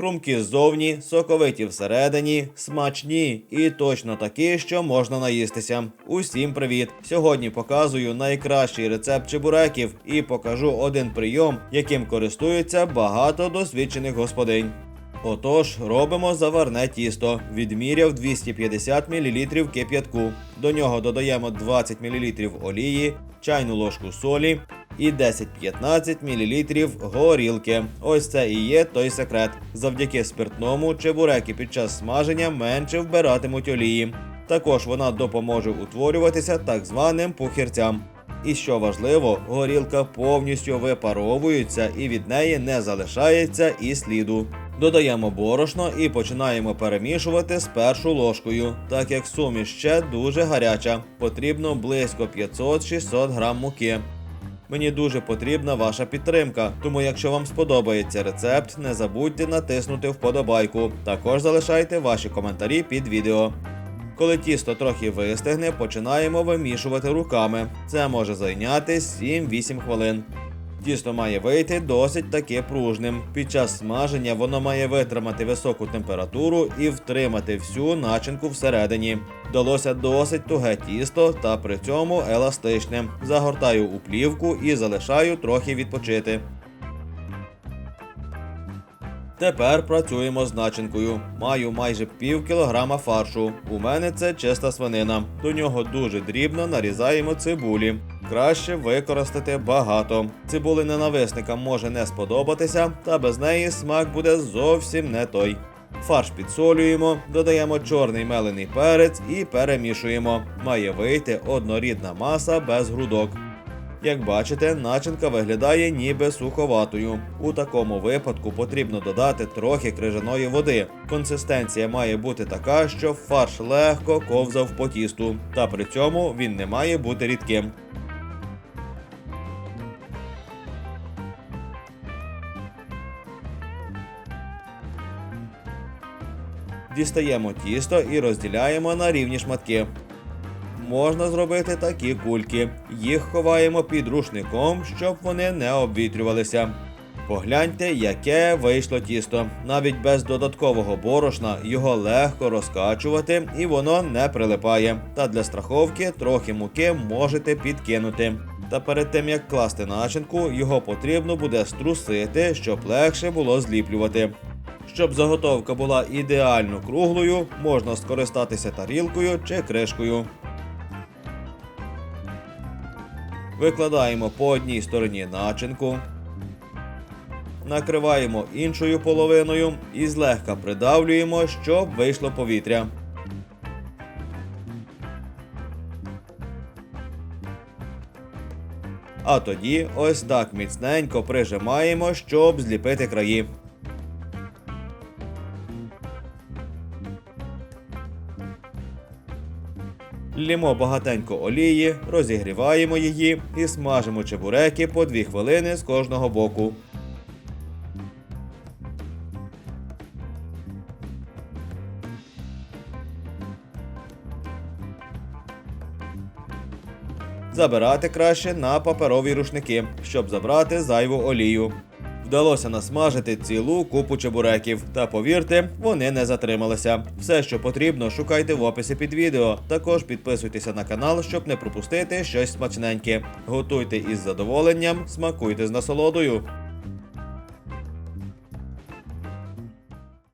Хрумкі ззовні, соковиті всередині, смачні і точно такі, що можна наїстися. Усім привіт! Сьогодні показую найкращий рецепт чебуреків і покажу один прийом, яким користуються багато досвідчених господинь. Отож, робимо заварне тісто. Відміряв 250 мл кип'ятку. До нього додаємо 20 мл олії, чайну ложку солі і 10-15 мл горілки. Ось це і є той секрет. Завдяки спиртному чебуреки під час смаження менше вбиратимуть олії. Також вона допоможе утворюватися так званим пухірцям. І що важливо, горілка повністю випаровується і від неї не залишається і сліду. Додаємо борошно і починаємо перемішувати спершу ложкою, так як суміш ще дуже гаряча. Потрібно близько 500-600 грам муки. Мені дуже потрібна ваша підтримка, тому якщо вам сподобається рецепт, не забудьте натиснути вподобайку. Також залишайте ваші коментарі під відео. Коли тісто трохи вистигне, починаємо вимішувати руками. Це може зайняти 7-8 хвилин. Тісто має вийти досить таки пружним. Під час смаження воно має витримати високу температуру і втримати всю начинку всередині. Вдалося досить туге тісто та при цьому еластичне. Загортаю у плівку і залишаю трохи відпочити. Тепер працюємо з начинкою. Маю майже пів кілограма фаршу. У мене це чиста свинина. До нього дуже дрібно нарізаємо цибулі. Краще використати багато. Цибули ненависникам може не сподобатися, та без неї смак буде зовсім не той. Фарш підсолюємо, додаємо чорний мелений перець і перемішуємо. Має вийти однорідна маса без грудок. Як бачите, начинка виглядає ніби суховатою. У такому випадку потрібно додати трохи крижаної води. Консистенція має бути така, щоб фарш легко ковзав по тісту, та при цьому він не має бути рідким. Дістаємо тісто і розділяємо на рівні шматки. Можна зробити такі кульки. Їх ховаємо під рушником, щоб вони не обвітрювалися. Погляньте, яке вийшло тісто. Навіть без додаткового борошна його легко розкачувати і воно не прилипає. Та для страховки трохи муки можете підкинути. Та перед тим як класти начинку, його потрібно буде струсити, щоб легше було зліплювати. Щоб заготовка була ідеально круглою, можна скористатися тарілкою чи кришкою. Викладаємо по одній стороні начинку. Накриваємо іншою половиною і злегка придавлюємо, щоб вийшло повітря. А тоді ось так міцненько прижимаємо, щоб зліпити краї. Лімо багатенько олії, розігріваємо її і смажимо чебуреки по 2 хвилини з кожного боку. Забирати краще на паперові рушники, щоб забрати зайву олію. Вдалося насмажити цілу купу чебуреків. Та повірте, вони не затрималися. Все, що потрібно, шукайте в описі під відео. Також підписуйтеся на канал, щоб не пропустити щось смачненьке. Готуйте із задоволенням, смакуйте з насолодою.